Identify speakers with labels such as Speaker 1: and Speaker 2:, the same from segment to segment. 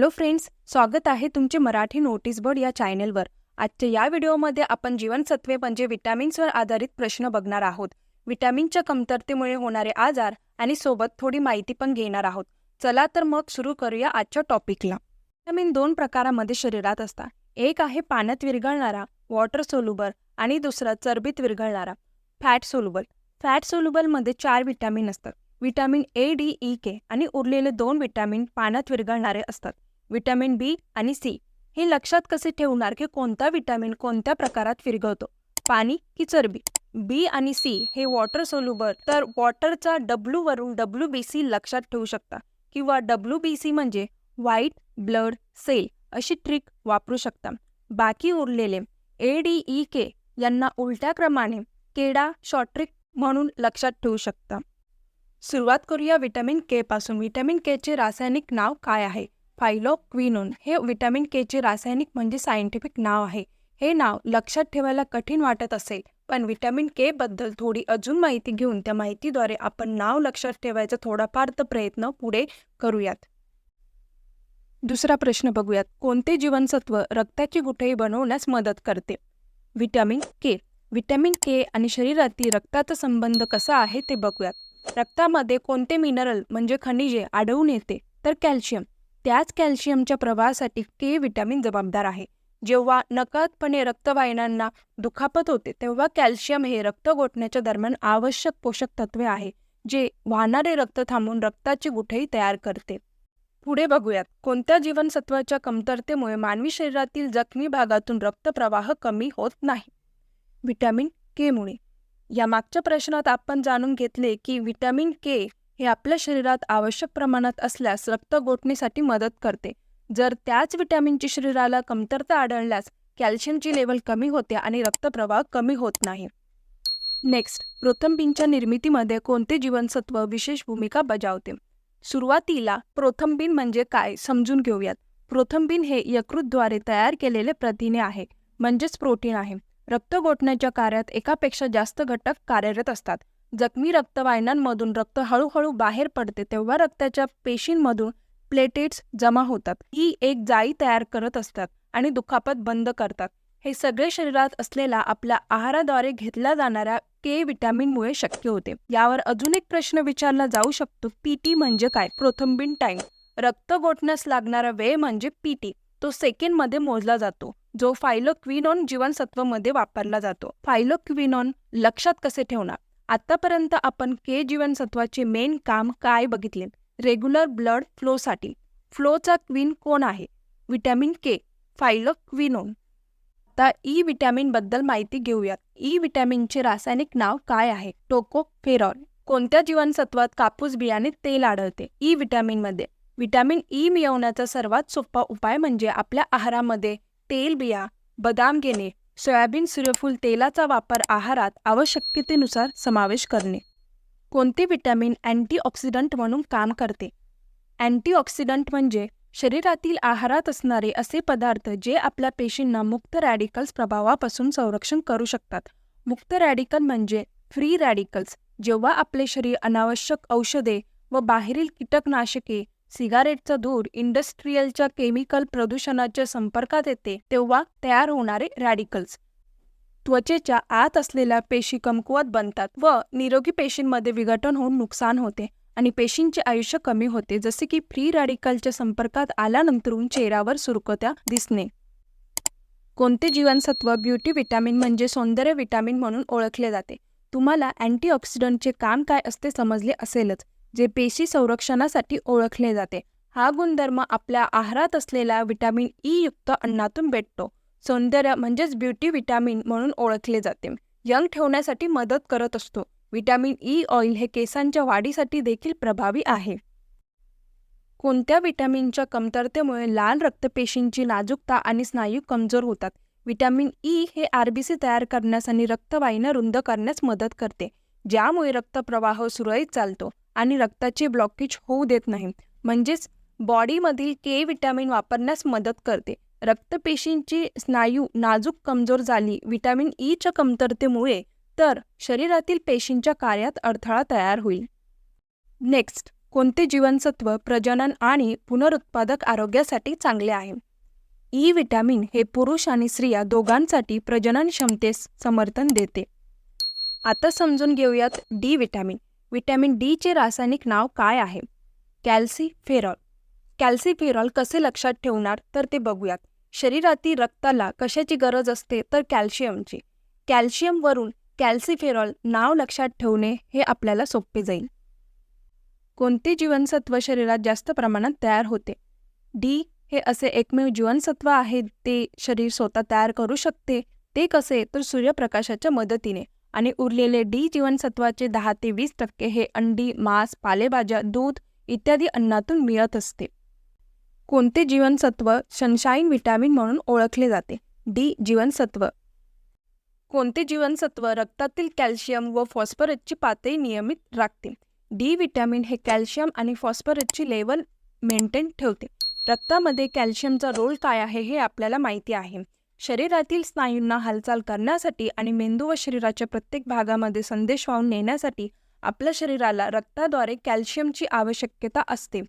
Speaker 1: Hello friends स्वागत आहे तुमचे मराठी नोटीस बोर्ड या चॅनेलवर. आजच्या या व्हिडिओमध्ये आपण जीवनसत्वे म्हणजे विटॅमिन्सवर आधारित प्रश्न बघणार आहोत. विटॅमिनच्या कमतरतेमुळे होणारे आजार आणि सोबत थोडी माहिती पण घेणार आहोत. चला तर मग सुरू करूया आजच्या टॉपिकला. विटॅमिन दोन प्रकारामध्ये शरीरात असतात. एक आहे पाण्यात विरघळणारा वॉटर सोल्युबल आणि दुसरा चरबीत विरघळणारा फॅट सोल्युबल. फॅट सोल्युबलमध्ये चार विटॅमिन असतात. Vitamin A D E K आणि उरलेले दोन विटॅमिन पाण्यात विरघळणारे असतात. विटॅमिन बी आणि सी हे लक्षात कसे ठेवणार की कोणता विटॅमिन कोणत्या प्रकारात विरघळतो पाणी की चरबी? बी आणि सी हे वॉटर सोल्युबल तर वॉटरचा डब्ल्यू वरून डब्ल्यू बी सी लक्षात ठेवू शकता किंवा डब्ल्यू बी सी म्हणजे व्हाईट ब्लड सेल अशी ट्रिक वापरू शकता. बाकी उरलेले ए डी ई के यांना उलट्या क्रमाने केडा शॉर्ट्रिक म्हणून लक्षात ठेवू शकता. सुरुवात करूया विटॅमिन के पासून. विटॅमिन के चे रासायनिक नाव काय आहे? फायलोक्विनोन हे विटॅमिन केचे रासायनिक म्हणजे सायंटिफिक नाव आहे. हे नाव लक्षात ठेवायला कठीण वाटत असेल. पण विटॅमिन के बद्दल थोडी अजून माहिती घेऊन त्या माहितीद्वारे आपण नाव लक्षात ठेवायचा थोडाफार तर प्रयत्न पुढे करूयात. दुसरा प्रश्न बघूयात. कोणते जीवनसत्व रक्ताची गुठळी बनवण्यास मदत करते? विटॅमिन के. विटॅमिन के आणि शरीरातील रक्ताचा संबंध कसा आहे ते बघूयात. रक्तामध्ये कोणते मिनरल म्हणजे खनिजे आढळून येते? तर कॅल्शियम. त्याच कॅल्शियमच्या प्रवाहासाठी के विटॅमिन जबाबदार आहे. जेव्हा नकळतपणे रक्तवाहिन्यांना दुखापत होते तेव्हा कॅल्शियम हे रक्त गोठण्याच्या दरम्यान आवश्यक पोषक तत्वे आहे जे वाहणारे रक्त थांबून रक्ताची गुठळी तयार करते. पुढे बघूयात. कोणत्या जीवनसत्वाच्या कमतरतेमुळे मानवी शरीरातील जखमी भागातून रक्तप्रवाह कमी होत नाही? व्हिटॅमिन के मुळे. या मागच्या प्रश्नात आपण जाणून घेतले की व्हिटॅमिन के हे आपल्या शरीरात आवश्यक प्रमाणात असल्यास रक्त गोठणीसाठी मदत करते. जर त्याच विटॅमिनची शरीराला कमतरता आढळल्यास कॅल्शियमची लेवल कमी होते आणि रक्तप्रवाह कमी होत नाही. नेक्स्ट प्रोथंबिनच्या निर्मितीमध्ये कोणते जीवनसत्व विशेष भूमिका बजावते? सुरुवातीला प्रोथंबिन म्हणजे काय समजून घेऊयात. प्रोथंबिन हे यकृतद्वारे तयार केलेले प्रथिने आहे म्हणजेच प्रोटीन आहे. रक्त गोठण्याच्या कार्यात एकापेक्षा जास्त घटक कार्यरत असतात. जखमी रक्तवाहिन्यांमधून रक्त हळूहळू बाहेर पडते तेव्हा रक्ताच्या पेशींमधून प्लेटेट्स जमा होतात. ही एक जाळी तयार करत असतात आणि दुखापत बंद करतात. हे सगळे शरीरात असलेला आपल्या आहाराद्वारे घेतल्या जाणाऱ्या के विटॅमिनमुळे शक्य होते. यावर अजून एक प्रश्न विचारला जाऊ शकतो. पीटी म्हणजे काय? Prothrombin time. रक्त गोठण्यास लागणारा वेळ म्हणजे पीटी तो सेकंडमध्ये मोजला जातो. जो फायलोक्विनॉन जीवनसत्वमध्ये वापरला जातो. फायलोक्विनॉन लक्षात कसे ठेवणार? आतापर्यंत आपण के जीवनसत्वाचे मेन काम काय बघितले? रेग्युलर ब्लड फ्लोसाठी फ्लोचा क्वीन कोण आहे? विटॅमिन के फायलोक्विनोन आता e ई विटॅमिनबद्दल माहिती घेऊयात. E ई विटॅमिनचे रासायनिक नाव काय आहे? टोकोफेरॉल कोणत्या जीवनसत्वात कापूस बियाणे तेल आढळते? ई विटॅमिनमध्ये विटॅमिन ई मिळवण्याचा सर्वात सोपा उपाय म्हणजे आपल्या आहारामध्ये तेल बिया बदाम घेणे. सोयाबीन सूर्यफूल तेलाचा वापर आहारात आवश्यकतेनुसार समावेश करणे. कोणते विटॅमिन अँटीऑक्सिडंट म्हणून काम करते? अँटीऑक्सिडंट म्हणजे शरीरातील आहारात असणारे असे पदार्थ जे आपल्या पेशींना मुक्त रॅडिकल्स प्रभावापासून संरक्षण करू शकतात. मुक्त रॅडिकल म्हणजे फ्री रॅडिकल्स जेव्हा आपले शरीर अनावश्यक औषधे व बाहेरील कीटकनाशके सिगारेटचं धूर इंडस्ट्रीयलच्या केमिकल प्रदूषणाच्या संपर्कात येते तेव्हा तयार होणारे रॅडिकल्स त्वचेच्या आत असलेल्या पेशी कमकुवत बनतात व निरोगी पेशींमध्ये विघटन होऊन नुकसान होते आणि पेशींचे आयुष्य कमी होते जसे की फ्री रॅडिकलच्या संपर्कात आल्यानंतरून चेहऱ्यावर सुरकत्या दिसणे. कोणते जीवनसत्व ब्युटी विटॅमिन म्हणजे सौंदर्य विटॅमिन म्हणून ओळखले जाते? तुम्हाला अँटीऑक्सिडंटचे काम काय असते समजले असेलच. जे पेशी संरक्षणासाठी ओळखले जाते. हा गुणधर्म आपल्या आहारात असलेल्या व्हिटॅमिन ई युक्त अन्नातून भेटतो. सौंदर्य म्हणजेच ब्युटी व्हिटॅमिन म्हणून ओळखले जाते. यंग ठेवण्यासाठी मदत करत असतो. व्हिटॅमिन ई ऑइल हे केसांच्या वाढीसाठी देखील प्रभावी आहे. कोणत्या व्हिटॅमिनच्या कमतरतेमुळे लाल रक्तपेशींची नाजूकता आणि स्नायू कमजोर होतात? व्हिटॅमिन ई हे आरबीसी तयार करण्यास आणि रक्तवाहिन्या रुंद करण्यास मदत करते ज्यामुळे रक्तप्रवाह सुरळीत चालतो. आणि रक्ताचे ब्लॉकेज होऊ देत नाही. म्हणजेच बॉडीमधील के विटॅमिन वापरण्यास मदत करते. रक्तपेशींची स्नायू नाजूक कमजोर झाली. विटॅमिन ईच्या e कमतरतेमुळे तर शरीरातील पेशींच्या कार्यात अडथळा तयार होईल. नेक्स्ट कोणते जीवनसत्व प्रजनन आणि पुनरुत्पादक आरोग्यासाठी चांगले आहे? E ई विटॅमिन हे पुरुष आणि स्त्रिया दोघांसाठी प्रजनन क्षमतेस समर्थन देते. आता समजून घेऊयात डी विटॅमिन व्हिटॅमिन डीचे रासायनिक नाव काय आहे? कॅल्सिफेरॉल. कॅल्सिफेरॉल कसे लक्षात ठेवणार? तर ते बघूयात. शरीरातील रक्ताला कशाची गरज असते? तर कॅल्शियमची. कॅल्शियमवरून कॅल्सिफेरॉल नाव लक्षात ठेवणे हे आपल्याला सोपे जाईल. कोणते जीवनसत्व शरीरात जास्त प्रमाणात तयार होते? डी हे असे एकमेव जीवनसत्व आहे ते शरीर स्वतः तयार करू शकते. ते कसे? तर सूर्यप्रकाशाच्या मदतीने. आणि उरलेले डी जीवनसत्वाचे दहा ते वीस टक्के हे अंडी मांस पालेभाज्या दूध इत्यादी अन्नातून मिळत असते. कोणते जीवनसत्व सनशाईन व्हिटॅमिन म्हणून ओळखले जाते? डी जीवनसत्व. कोणते जीवनसत्व रक्तातील कॅल्शियम व फॉस्फरसची पातळी नियमित राखते? डी व्हिटॅमिन हे कॅल्शियम आणि फॉस्फरसची लेवल मेंटेन ठेवते. रक्तामध्ये कॅल्शियमचा रोल काय आहे हे आपल्याला माहिती आहे. शरीरातील स्नायूंना हालचाल करण्यासाठी आणि मेंदू व शरीराच्या प्रत्येक भागामध्ये संदेश वाहून नेण्यासाठी आपल्या शरीराला रक्ताद्वारे कॅल्शियमची आवश्यकता असते.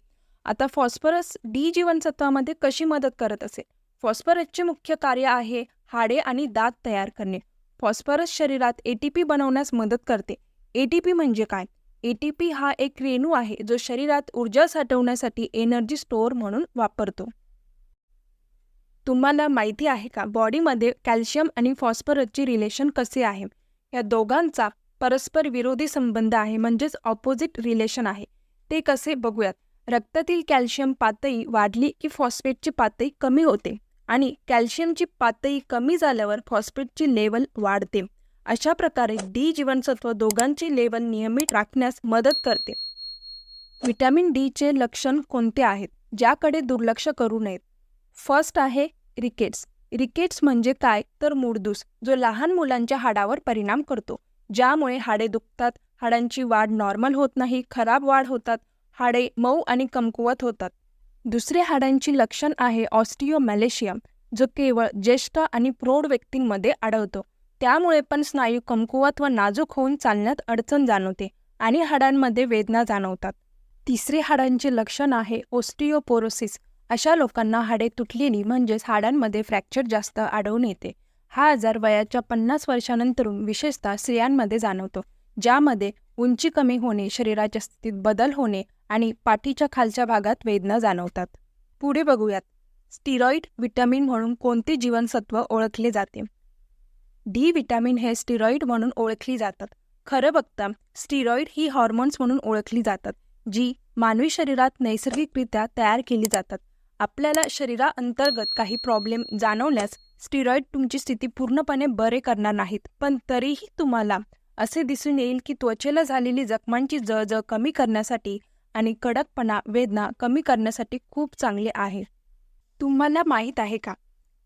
Speaker 1: आता फॉस्फरस डी जीवनसत्वामध्ये कशी मदत करत असेल फॉस्फरसचे मुख्य कार्य आहे हाडे आणि दात तयार करणे. फॉस्फरस शरीरात एटीपी बनवण्यास मदत करते. एटीपी म्हणजे काय? एटीपी हा एक रेणू आहे जो शरीरात ऊर्जा साठवण्यासाठी एनर्जी स्टोअर म्हणून वापरतो. तुम्हाला माहिती आहे का बॉडीमध्ये कॅल्शियम आणि फॉस्फरसचे रिलेशन कसे आहे? या दोघांचा परस्पर विरोधी संबंध आहे म्हणजेच ऑपोजिट रिलेशन आहे. ते कसे बघूयात. रक्तातील कॅल्शियम पातळी वाढली की फॉस्फेटची पातळी कमी होते आणि कॅल्शियमची पातळी कमी झाल्यावर फॉस्फेटची लेवल वाढते. अशा प्रकारे डी जीवनसत्व दोघांची लेवल नियमित राखण्यास मदत करते. व्हिटॅमिन डीचे लक्षण कोणते आहेत ज्याकडे दुर्लक्ष करू नयेत? फर्स्ट आहे रिकेट्स रिकेट्स म्हणजे काय? तर मूडदूस जो लहान मुलांच्या हाडावर परिणाम करतो. ज्यामुळे हाडे दुखतात हाडांची वाढ नॉर्मल होत नाही खराब वाढ होतात हाडे मऊ आणि कमकुवत होतात. दुसरे हाडांची लक्षण आहे ऑस्टिओमॅलेशियम जो केवळ ज्येष्ठ आणि प्रौढ व्यक्तींमध्ये आढळतो. त्यामुळे पण स्नायू कमकुवत व नाजूक होऊन चालण्यात अडचण जाणवते आणि हाडांमध्ये वेदना जाणवतात. तिसरे हाडांचे लक्षण आहे ओस्टिओपोरोसिस अशा लोकांना हाडे तुटलेली म्हणजेच हाडांमध्ये फ्रॅक्चर जास्त आढळून येते. हा आजार वयाच्या पन्नास वर्षानंतरून विशेषतः स्त्रियांमध्ये जाणवतो ज्यामध्ये उंची कमी होणे शरीराच्या स्थितीत बदल होणे आणि पाठीच्या खालच्या भागात वेदना जाणवतात. पुढे बघूयात. स्टिरॉइड विटॅमिन म्हणून कोणते जीवनसत्व ओळखले जाते? डी विटॅमिन हे स्टिरॉइड म्हणून ओळखली जातात. खरं बघता स्टिरॉइड ही हॉर्मोन्स म्हणून ओळखली जातात जी मानवी शरीरात नैसर्गिकरित्या तयार केली जातात. आपल्याला शरीराअंतर्गत काही प्रॉब्लेम जाणवल्यास स्टिरॉइड तुमची स्थिती पूर्णपणे बरे करणार नाहीत. पण तरीही तुम्हाला असे दिसून येईल की त्वचेला झालेली जखमांची जळजळ कमी करण्यासाठी आणि कडकपणा वेदना कमी करण्यासाठी खूप चांगले आहे. तुम्हाला माहीत आहे का?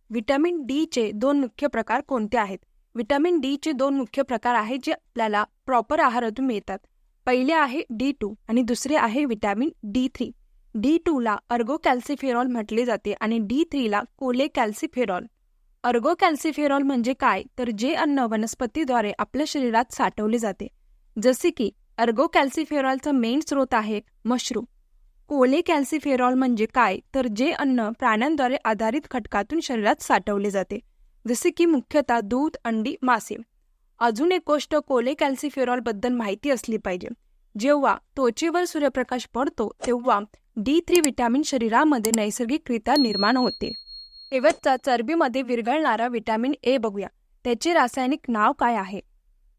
Speaker 1: व्हिटॅमिन डीचे दोन मुख्य प्रकार कोणते आहेत? व्हिटॅमिन डीचे दोन मुख्य प्रकार आहेत जे आपल्याला प्रॉपर आहारातून मिळतात. पहिले आहे डी टू आणि दुसरे आहे व्हिटॅमिन डी थ्री डी टूला अर्गो कॅल्सिफेरॉल म्हटले जाते आणि डी थ्रीला कोले कॅल्सिफेरॉल अर्गो कॅल्सिफेरॉल म्हणजे काय? तर जे अन्न वनस्पतीद्वारे आपल्या शरीरात साठवले जाते. जसे की अर्गो कॅल्सिफेरॉलचा मेन स्रोत आहे मशरूम. कोले कॅल्सिफेरॉल म्हणजे काय? तर जे अन्न प्राण्यांद्वारे आधारित घटकातून शरीरात साठवले जाते. जसे की मुख्यतः दूध अंडी मासे. अजून एक गोष्ट कोले कॅल्सिफेरॉलबद्दल माहिती असली पाहिजे. जेव्हा त्वचेवर सूर्यप्रकाश पडतो तेव्हा डी थ्री विटॅमिन शरीरामध्ये नैसर्गिकरित्या निर्माण होते. शेवटचा चरबीमध्ये विरघळणारा विटॅमिन ए बघूया. त्याचे रासायनिक नाव काय आहे?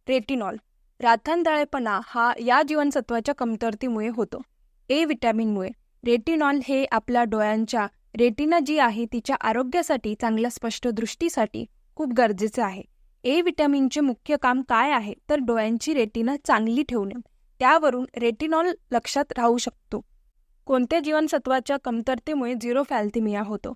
Speaker 1: रेटिनॉल. राथांदळेपणा हा या जीवनसत्वाच्या कमतरतेमुळे होतो. ए विटॅमिनमुळे रेटिनॉल हे आपल्या डोळ्यांच्या रेटिना जी आहे तिच्या आरोग्यासाठी चांगल्या स्पष्ट दृष्टीसाठी खूप गरजेचे आहे. ए विटॅमिनचे मुख्य काम काय आहे? तर डोळ्यांची रेटिना चांगली ठेवणे. त्यावरून रेटिनॉल लक्षात राहू शकतो. कोणत्या जीवनसत्वाच्या कमतरतेमुळे झिरो फॅल्थिमिया होतो?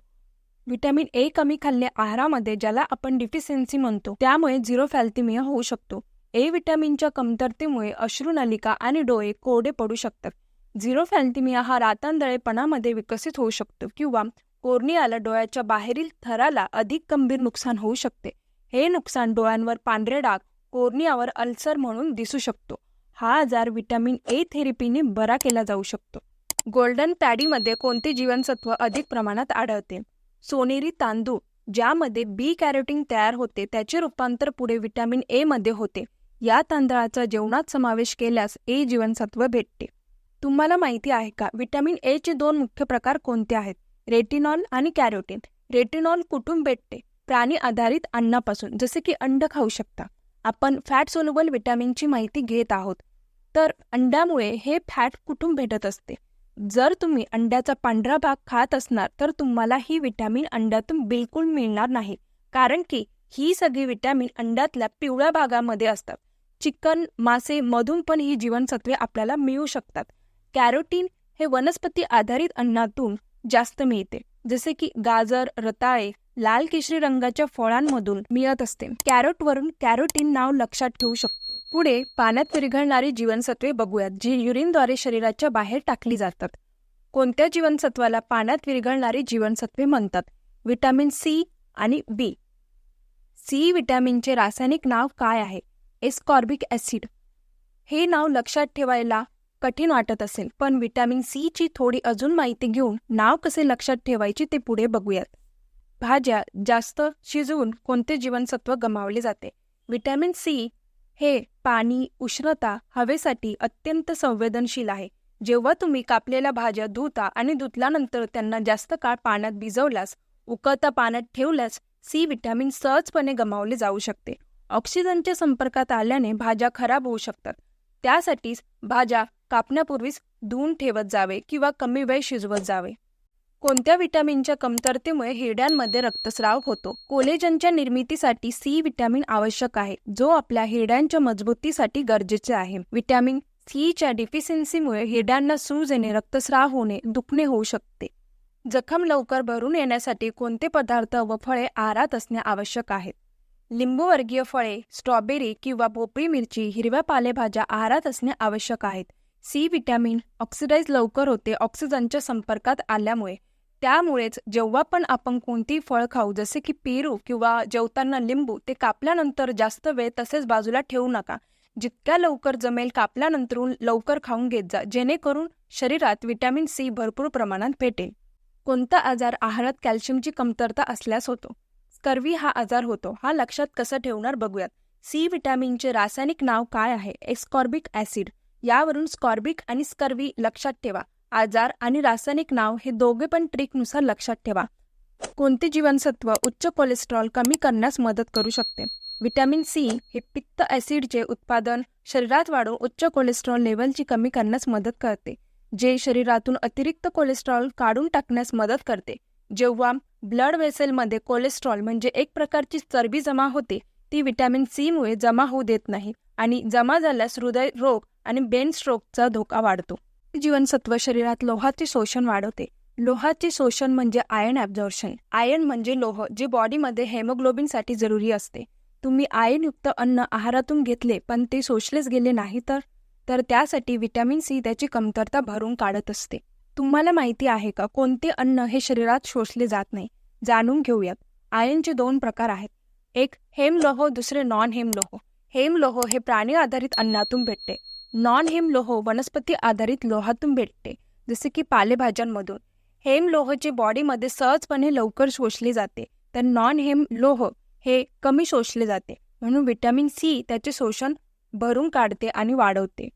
Speaker 1: व्हिटॅमिन ए कमी खाल्ले आहारामध्ये ज्याला आपण डिफिशियन्सी म्हणतो त्यामुळे झिरो फॅल्थिमिया होऊ शकतो. ए व्हिटॅमिनच्या कमतरतेमुळे अश्रुनलिका आणि डोळे कोरडे पडू शकतात. झिरो फॅल्थिमिया हा रातांदळेपणामध्ये विकसित होऊ शकतो किंवा कोर्नियाला डोळ्याच्या बाहेरील थराला अधिक गंभीर नुकसान होऊ शकते. हे नुकसान डोळ्यांवर पांढरे डाग कोर्नियावर अल्सर म्हणून दिसू शकतो. हा आजार व्हिटॅमिन ए थेरपीने बरा केला जाऊ शकतो. गोल्डन पॅडीमध्ये कोणते जीवनसत्व अधिक प्रमाणात आढळते? सोनेरी तांदूळ ज्यामध्ये बी कॅरोटीन तयार होते त्याचे रूपांतर पुढे व्हिटॅमिन ए मध्ये होते. या तांदळाचा जेवणात समावेश केल्यास ए जीवनसत्व भेटते. तुम्हाला माहिती आहे का व्हिटॅमिन ए चे दोन मुख्य प्रकार कोणते आहेत? रेटिनॉल आणि कॅरोटीन रेटिनॉल कुठून भेटते? प्राणी आधारित अन्नापासून जसे की अंड खाऊ शकता. आपण फॅट सोलुबल विटॅमिनची माहिती घेत आहोत. तर अंड्यामुळे हे फॅट कुठून भेटत असते? जर तुम्ही अंड्याचा पांढरा भाग खात असणार तर तुम्हाला ही विटॅमिन अंड्यातून बिलकुल मिळणार नाही. कारण की ही सगळी विटॅमिन अंड्यातल्या पिवळ्या भागामध्ये असतात. चिकन मासे मधून पण ही जीवनसत्वे आपल्याला मिळू शकतात. कॅरोटीन हे वनस्पती आधारित अन्नातून जास्त मिळते जसे की गाजर रताळे लाल केशरी रंगाच्या फळांमधून मिळत असते. कॅरोटवरून कॅरोटीन नाव लक्षात ठेवू शकतो. पुढे पाण्यात विरघळणारी जीवनसत्वे बघूयात जी युरिनद्वारे शरीराच्या बाहेर टाकली जातात. कोणत्या जीवनसत्वाला पाण्यात विरघळणारी जीवनसत्वे म्हणतात? विटॅमिन सी आणि बी. सी विटॅमिनचे रासायनिक नाव काय आहे? Ascorbic acid. हे नाव लक्षात ठेवायला कठीण वाटत असेल पण विटॅमिन सी ची थोडी अजून माहिती घेऊन नाव कसे लक्षात ठेवायचे ते पुढे बघूयात. भाज्या जास्त शिजवून कोणते जीवनसत्व गमावले जाते? विटॅमिन सी हे पाणी उष्णता हवेसाठी अत्यंत संवेदनशील आहे. जेव्हा तुम्ही कापलेल्या भाज्या धुता आणि धुतल्यानंतर त्यांना जास्त काळ पाण्यात भिजवल्यास उकळता पाण्यात ठेवल्यास सी व्हिटॅमिन सहजपणे गमावले जाऊ शकते. ऑक्सिजनच्या संपर्कात आल्याने भाज्या खराब होऊ शकतात. त्यासाठीच भाज्या कापण्यापूर्वीच धुवून ठेवत जावे किंवा कमी वेळ शिजवत जावे. कोणत्या विटॅमिनच्या कमतरतेमुळे हिरड्यांमध्ये रक्तस्राव होतो? कोलेजनच्या निर्मितीसाठी सी विटॅमिन आवश्यक आहे जो आपल्या हिरड्यांच्या मजबूतीसाठी गरजेचे आहे. विटॅमिन सीच्या डिफिशियन्सीमुळे हिरड्यांना सूज येणे रक्तस्राव होणे दुखणे होऊ शकते. जखम लवकर भरून येण्यासाठी कोणते पदार्थ व फळे आहारात असणे आवश्यक आहेत? लिंबूवर्गीय फळे स्ट्रॉबेरी किंवा भोपळी मिरची हिरव्या पालेभाज्या आहारात असणे आवश्यक आहेत. सी विटॅमिन ऑक्सिडाइज लवकर होते ऑक्सिजनच्या संपर्कात आल्यामुळे. त्यामुळेच जेव्हा पण आपण कोणतीही फळ खाऊ जसे की पेरू किंवा जेवताना लिंबू ते कापल्यानंतर जास्त वेळ तसेच बाजूला ठेवू नका. जितक्या लवकर जमेल कापल्यानंतरून लवकर खाऊन घेत जा जेणेकरून शरीरात व्हिटॅमिन सी भरपूर प्रमाणात भेटेल. कोणता आजार आहारात कॅल्शियमची कमतरता असल्यास होतो? स्कर्वी हा आजार होतो. हा लक्षात कसं ठेवणार बघूयात. सी व्हिटॅमिनचे रासायनिक नाव काय आहे? Ascorbic acid. यावरून स्कॉर्बिक आणि स्कर्वी लक्षात ठेवा. आजार आणि रासायनिक नाव हे दोघे पण ट्रिकनुसार लक्षात ठेवा. कोणते जीवनसत्व उच्च कोलेस्ट्रॉल कमी करण्यास मदत करू शकते? व्हिटॅमिन सी हे पित्त ॲसिडचे उत्पादन शरीरात वाढून उच्च कोलेस्ट्रॉल लेवलची कमी करण्यास मदत करते जे शरीरातून अतिरिक्त कोलेस्ट्रॉल काढून टाकण्यास मदत करते. जेव्हा ब्लड वेसेलमध्ये कोलेस्ट्रॉल म्हणजे एक प्रकारची चरबी जमा होते ती व्हिटॅमिन सीमुळे जमा होऊ देत नाही आणि जमा झाल्यास हृदय रोग आणि बेन स्ट्रोकचा धोका वाढतो. जीवनसत्व शरीरात लोहाचे शोषण वाढवते. लोहाचे शोषण म्हणजे आयर्न ॲब्झॉर्शन आयर्न म्हणजे लोह जे बॉडीमध्ये हेमोग्लोबिनसाठी जरुरी असते. तुम्ही आयर्नयुक्त अन्न आहारातून घेतले पण ते शोषलेच गेले नाही तर? तर त्यासाठी व्हिटॅमिन सी त्याची कमतरता भरून काढत असते. तुम्हाला माहिती आहे का कोणते अन्न हे शरीरात शोषले जात नाही? जाणून घेऊयात. आयर्नचे दोन प्रकार आहेत. एक हेमलोह दुसरे नॉन हेमलोह हेमलोह हे प्राणी आधारित अन्नातून भेटते. नॉन हेमलोह वनस्पती आधारित लोहातून भेटते जसे की पालेभाज्यांमधून. हेम हेमलोहचे बॉडीमध्ये सहजपणे लवकर शोषले जाते तर नॉन हेम लोह हे कमी शोषले जाते म्हणून व्हिटॅमिन सी त्याचे शोषण भरून काढते आणि वाढवते.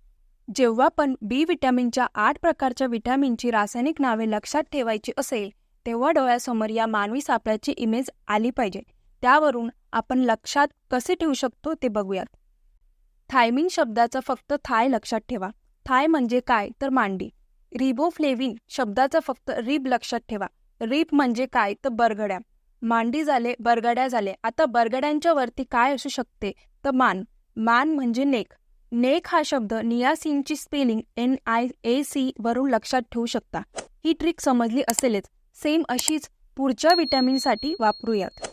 Speaker 1: जेव्हा पण बी व्हिटॅमिनच्या आठ प्रकारच्या व्हिटॅमिनची रासायनिक नावे लक्षात ठेवायची असेल तेव्हा डोळ्यासमोर या मानवी सापळ्याची इमेज आली पाहिजे. त्यावरून आपण लक्षात कसे ठेवू शकतो ते बघूयात. थायमिन शब्दाचा फक्त थाय लक्षात ठेवा. थाय म्हणजे काय? तर मांडी. रिबोफ्लेविन शब्दाचा फक्त रिब लक्षात ठेवा. रिब म्हणजे काय? तर बरगड्या. मांडी झाले बरगड्या झाले. आता बरगड्यांच्या वरती काय असू शकते? तर मान. मान म्हणजे नेक. नेक हा शब्द नियासिनची spelling N I A C वरून लक्षात ठेवू शकता. ही ट्रिक समजली असेलच. सेम अशीच पुढच्या विटॅमिनसाठी वापरूयात.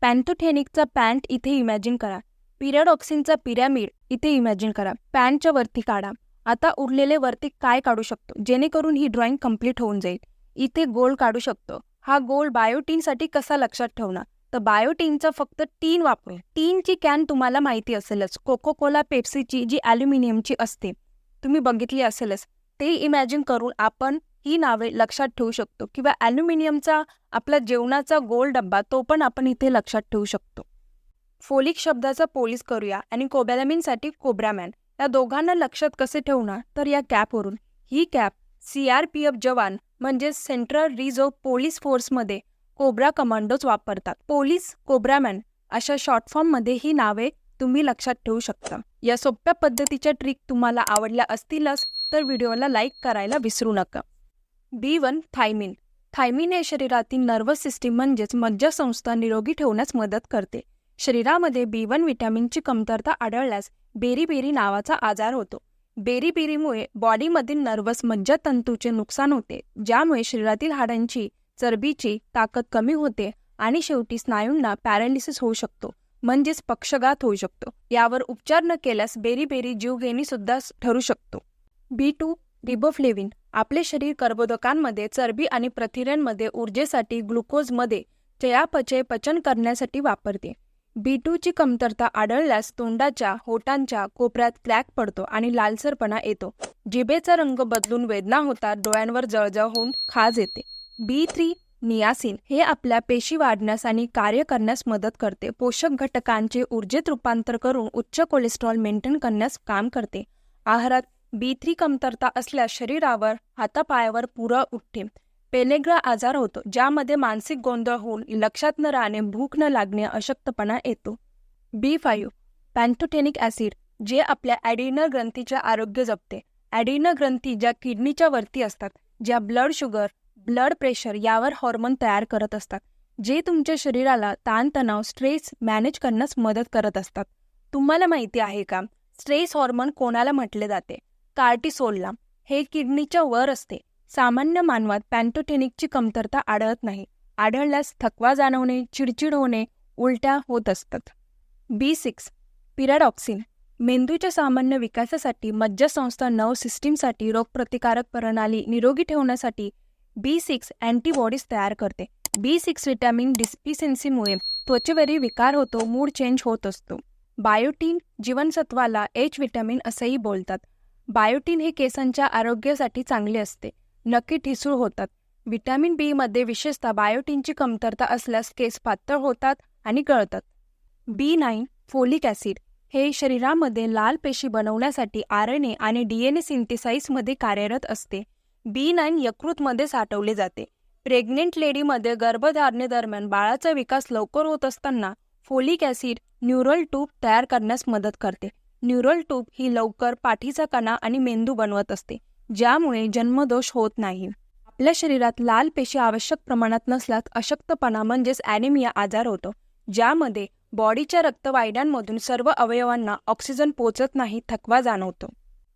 Speaker 1: पॅन्थोथेनिकचा पॅन्ट इथे इमॅजिन करा. पिरियडॉक्सिनचा पिरॅमिड इथे इमॅजिन करा. पॅनच्या वरती काढा. आता उरलेले वरती काय काढू शकतो? जेणेकरून ही ड्रॉइंग कंप्लीट होऊन जाईल. इथे गोल काढू शकतो. हा गोल बायोटीनसाठी कसा लक्षात ठेवणार? तर बायोटीनचा फक्त टीन वापरू. टीनची कॅन तुम्हाला माहिती असेलच. कोको कोला पेप्सीची जी ॲल्युमिनियमची असते. तुम्ही बघितली असेलच. ते इमॅजिन करून आपण ही नावे लक्षात ठेवू शकतो. किंवा ॲल्युमिनियमचा आपला जेवणाचा गोल डब्बा तो पण आपण इथे लक्षात ठेवू शकतो. फोलिक शब्दाचा पोलीस करूया आणि कोबॅलामिनसाठी कोब्रामॅन. या दोघांना लक्षात कसे ठेवणार? तर या कॅपवरून ही cap C R P F जवान म्हणजे सेंट्रल रिझर्व्ह पोलीस फोर्समध्ये कोब्रा कमांडोज वापरतात. पोलीस कोब्रामॅन अशा शॉर्ट फॉर्ममध्ये ही नावे तुम्ही लक्षात ठेवू शकता. या सोप्या पद्धतीच्या ट्रिक तुम्हाला आवडल्या असतीलच तर व्हिडिओला लाईक करायला विसरू नका. बी वन थायमिन. थायमिन हे शरीरातील नर्वस सिस्टीम म्हणजेच मज्जासंस्था निरोगी ठेवण्यास मदत करते. शरीरामध्ये बी वन व्हिटॅमिनची कमतरता आढळल्यास बेरीबेरी नावाचा आजार होतो. बेरीबेरीमुळे बॉडीमधील नर्वस मज्जातंतूचे नुकसान होते ज्यामुळे शरीरातील हाडांची चरबीची ताकद कमी होते आणि शेवटी स्नायूंना पॅरालिसिस होऊ शकतो म्हणजेच पक्षघात होऊ शकतो. यावर उपचार न केल्यास बेरीबेरी जीवघेणी सुद्धा ठरू शकतो. बी टू रिबोफ्लेविन आपले शरीर कर्बोदकांमध्ये चरबी आणि प्रथिरांमध्ये ऊर्जेसाठी ग्लुकोजमध्ये चयापचय पचन करण्यासाठी वापरते. बी टूची कमतरता आढळल्यास तोंडाच्या होटांच्या कोपऱ्यात क्रॅक पडतो आणि लालसरपणा येतो. जिभेचा रंग बदलून वेदना होतात डोळ्यांवर जळजळ होऊन खाज येते. बी थ्री नियासिन हे आपल्या पेशी वाढण्यास आणि कार्य करण्यास मदत करते. पोषक घटकांचे ऊर्जेत रूपांतर करून उच्च कोलेस्ट्रॉल मेंटेन करण्यास काम करते. आहारात बी थ्री कमतरता असल्यास शरीरावर हातापायावर पुरा उठते. पेलेग्रा आजार होतो ज्यामध्ये मानसिक गोंधळ होऊन लक्षात न राहणे भूक न लागणे अशक्तपणा येतो. बी फाईव्ह पॅन्थोटेनिक ॲसिड जे आपल्या ॲडिनल ग्रंथीचे आरोग्य जपते. ॲडिनल ग्रंथी ज्या किडनीच्या वरती असतात ज्या ब्लड शुगर ब्लड प्रेशर यावर हॉर्मोन तयार करत असतात जे तुमच्या शरीराला ताणतणाव स्ट्रेस मॅनेज करण्यास मदत करत असतात. तुम्हाला माहिती आहे का? स्ट्रेस हॉर्मोन कोणाला म्हटले जाते? कार्टिसोलला. हे किडनीच्या वर असते. सामान्य मानवात पॅन्टोटेनिकची कमतरता आढळत नाही. आढळल्यास थकवा जाणवणे चिडचिड होणे उलट्या होत असतात. B six. पिराडॉक्सिन. मेंदूच्या सामान्य विकासासाठी मज्जासंस्था नव सिस्टीमसाठी रोगप्रतिकारक प्रणाली निरोगी ठेवण्यासाठी बी सिक्स अँटीबॉडीज तयार करते. बी सिक्स व्हिटॅमिन डिस्पिसेन्सीमुळे त्वचेवरील विकार होतो मूड चेंज होत असतो. बायोटीन जीवनसत्वाला एच व्हिटॅमिन असंही बोलतात. बायोटीन हे केसांच्या आरोग्यासाठी चांगले असते. नक्की ठिसूळ होतात. व्हिटॅमिन बी मध्ये विशेषतः बायोटीनची कमतरता असल्यास केस पातळ होतात आणि गळतात. बी नाईन फोलिक ॲसिड हे शरीरामध्ये लाल पेशी बनवण्यासाठी आर एन ए आणि डी एन ए सिंथेसाईजमध्ये कार्यरत असते. बी नाईन यकृतमध्ये साठवले जाते. प्रेग्नेंट लेडीमध्ये गर्भधारणेदरम्यान बाळाचा विकास लवकर होत असताना फोलिक ॲसिड न्यूरल ट्यूब तयार करण्यास मदत करते. न्यूरल ट्यूब ही लवकर पाठीचा कणा आणि मेंदू बनवत असते. ज्यामुळे जन्मदोष होत नाही. आपल्या शरीरात लाल पेशी आवश्यक प्रमाणात नसल्यास अशक्तपणा म्हणजेच ॲनिमिया आजार होतो. ज्यामध्ये बॉडीच्या रक्तवाहिन्यांमधून सर्व अवयवांना ऑक्सिजन पोचत नाही थकवा जाणवतो.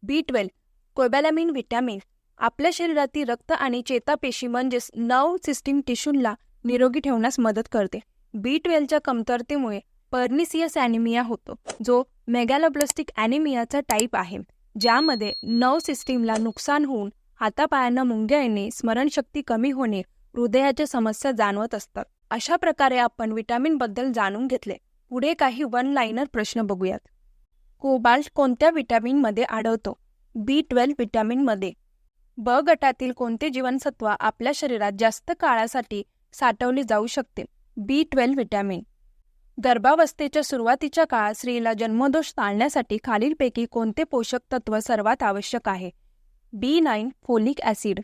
Speaker 1: बी ट्वेल्व कोबॅलॅमिन व्हिटॅमिन आपल्या शरीरातील रक्त आणि चेतापेशी म्हणजेच नव सिस्टीम टिश्यूला निरोगी ठेवण्यास मदत करते. बी ट्वेल्वच्या कमतरतेमुळे पर्निसियस ॲनिमिया होतो जो मेगॅलोब्लास्टिक ॲनिमियाचा टाईप आहे. ज्यामध्ये नव सिस्टीमला नुकसान होऊन हातापायांना मुंग्या येणे स्मरणशक्ती कमी होणे हृदयाच्या समस्या जाणवत असतात. अशा प्रकारे आपण विटॅमिनबद्दल जाणून घेतले. पुढे काही वन लाईनर प्रश्न बघूयात. कोबाल्ट कोणत्या विटॅमिनमध्ये आढळतो? बी ट्वेल्व विटॅमिनमध्ये. ब गटातील कोणते जीवनसत्व आपल्या शरीरात जास्त काळासाठी साठवले जाऊ शकते? बी ट्वेल्व विटॅमिन. गर्भावस्थेच्या सुरुवातीच्या काळात स्त्रीला जन्मदोष टाळण्यासाठी खालीलपैकी कोणते पोषक तत्व सर्वात आवश्यक आहे? B nine folic acid.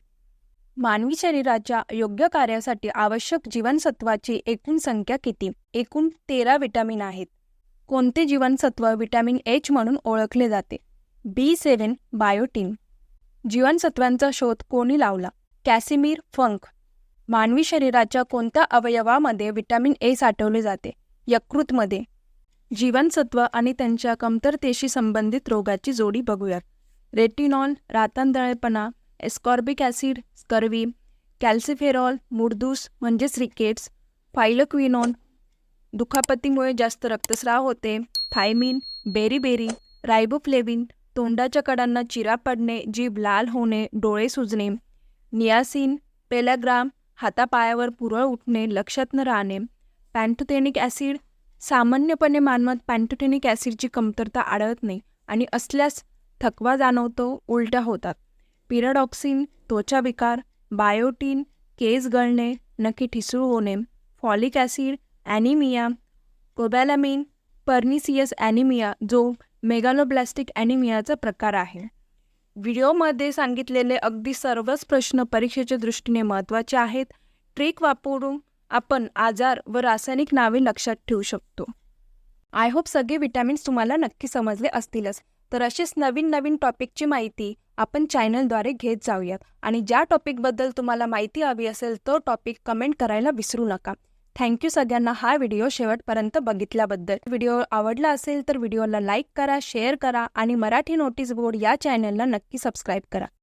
Speaker 1: मानवी शरीराच्या योग्य कार्यासाठी आवश्यक जीवनसत्वाची एकूण संख्या किती? एकूण तेरा विटॅमिन आहेत. कोणते जीवनसत्व विटॅमिन एच म्हणून ओळखले जाते? बी सेव्हन बायोटीन. जीवनसत्वांचा शोध कोणी लावला? कॅसिमीर फंक मानवी शरीराच्या कोणत्या अवयवामध्ये विटॅमिन ए साठवले जाते? यकृतमध्ये. जीवनसत्व आणि त्यांच्या कमतरतेशी संबंधित रोगाची जोडी बघूयात. रेटिनॉल रातांदळेपणा एस्कॉर्बिक ॲसिड स्कर्वी कॅल्सिफेरॉल मुडदूस म्हणजेच रिकेट्स फायलोक्विनॉन दुखापतीमुळे जास्त रक्तस्राव होते थायमिन बेरीबेरी रायबोफ्लेविन तोंडाच्या कडांना चिरा पडणे जीभ लाल होणे डोळे सुजणे नियासिन पेलॅग्राम हातापायावर पुरळ उठणे लक्षात न राहणे पॅन्टोथेनिक ॲसिड सामान्यपणे मानवात पॅन्टोथेनिक ॲसिडची कमतरता आढळत नाही आणि असल्यास थकवा जाणवतो उलट्या होतात. पिराडॉक्सिन त्वचा विकार बायोटीन केस गळणे नखे ठिसूळ होणे folic acid anaemia cobalamin pernicious anaemia जो मेगालोब्लॅस्टिक ॲनिमियाचा प्रकार आहे. व्हिडिओमध्ये सांगितलेले अगदी सर्वच प्रश्न परीक्षेच्या दृष्टीने महत्त्वाचे आहेत. ट्रिक वापरून आपण आजार व रासायनिक नावे लक्षात ठेवू शकतो. आय होप सगळे विटॅमिन्स तुम्हाला नक्की समजले असतीलच. तर असेच नवीन नवीन टॉपिकची माहिती आपण चॅनलद्वारे घेत जाऊयात. आणि ज्या टॉपिकबद्दल तुम्हाला माहिती हवी असेल तो टॉपिक कमेंट करायला विसरू नका. थँक्यू सगळ्यांना हा व्हिडिओ शेवटपर्यंत बघितल्याबद्दल. व्हिडिओ आवडला असेल तर व्हिडिओला लाईक करा शेअर करा आणि मराठी नोटीस बोर्ड या चॅनलला नक्की सबस्क्राईब करा.